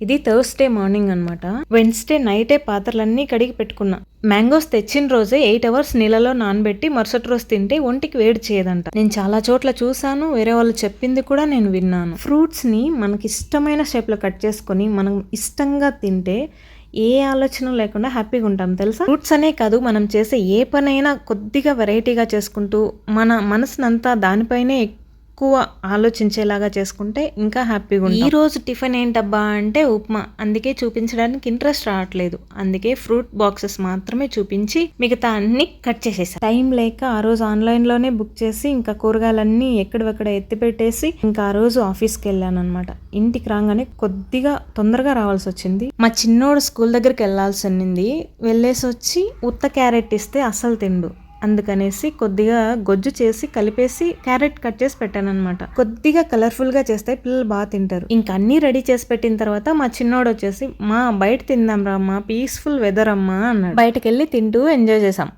ఇది Thursday morning అనమాట Wednesday నైటే పాత్రలన్నీ కడిగి పెట్టుకున్నా. మ్యాంగోస్ తెచ్చిన రోజే ఎయిట్ అవర్స్ నీళ్ళలో నానబెట్టి మరుసటి రోజు తింటే ఒంటికి వేడి చేయదంట. నేను చాలా చోట్ల చూశాను వేరే వాళ్ళు చెప్పింది కూడా నేను విన్నాను. ఫ్రూట్స్ని మనకి ఇష్టమైన షేప్లో కట్ చేసుకొని మనం ఇష్టంగా తింటే ఏ ఆలోచన లేకుండా హ్యాపీగా ఉంటాం తెలుసా? ఫ్రూట్స్ అనే కాదు మనం చేసే ఏ పనైనా కొద్దిగా వెరైటీగా చేసుకుంటూ మన మనసునంతా దానిపైనే ఎక్కువ ఆలోచించేలాగా చేసుకుంటే ఇంకా హ్యాపీగా ఉంటుంది ఈ రోజు టిఫిన్ ఏంటబ్బా అంటే ఉప్మా. అందుకే చూపించడానికి ఇంట్రెస్ట్ రావట్లేదు. అందుకే ఫ్రూట్ బాక్సెస్ మాత్రమే చూపించి మిగతా అన్ని కట్ చేసేసా. టైం లేక ఆ రోజు ఆన్లైన్లోనే బుక్ చేసి ఇంకా కూరగాయలన్నీ ఎక్కడెక్కడ ఎత్తి పెట్టేసి ఇంకా ఆ రోజు ఆఫీస్కి వెళ్ళాను అనమాట ఇంటికి రాగానే కొద్దిగా తొందరగా రావాల్సి వచ్చింది. మా చిన్నోడు స్కూల్ దగ్గరికి వెళ్ళాల్సి ఉన్నింది. వెళ్ళేసి వచ్చి ఉత్త క్యారెట్ ఇస్తే అస్సలు తిండు. అందుకనేసి కొద్దిగా గొజ్జు చేసి కలిపేసి క్యారెట్ కట్ చేసి పెట్టాను కొద్దిగా కలర్ఫుల్గా చేస్తే పిల్లలు బాగా తింటారు. ఇంకా అన్ని రెడీ చేసి పెట్టిన తర్వాత మా చిన్నోడు వచ్చేసి మా బయట తిందాం రా అమ్మా పీస్ఫుల్ వెదర్ అమ్మా అన్నాడు. బయటకెళ్ళి తింటూ ఎంజాయ్ చేసాం